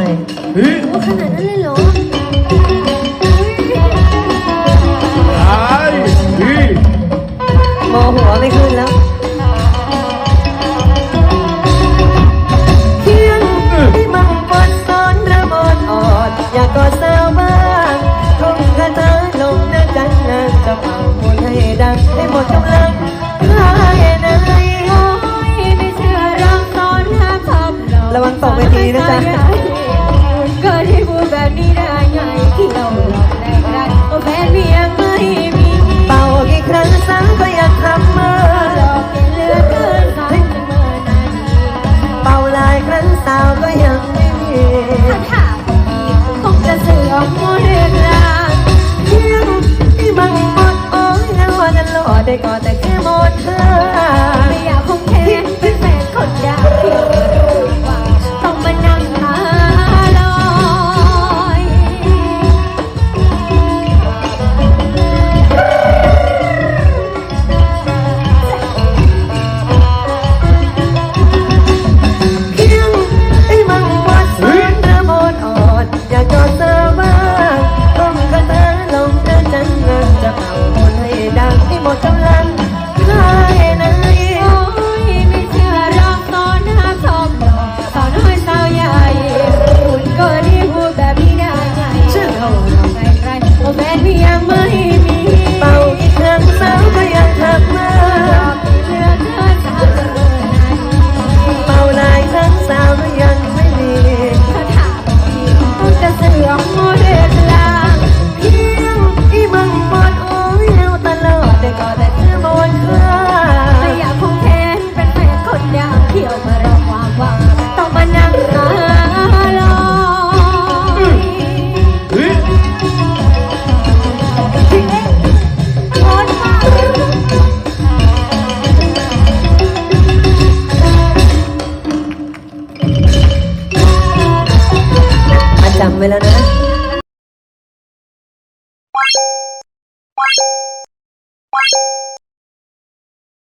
เลยเฮ้ยโอ้ขนาดนั้นเลยหรอเฮ้ยมองหัวไม่ขึ้นแล้ว เที่ยงที่มังบนซ้อนระบดอดอยากกอดสาวบ้างคงกระตาลงหน้าจันงจะเป่าหมให้ดังให้หมดกำลังใครนาย ระวังตกไปทีนะจ๊ะ I got it. จำไว้แล้วนะ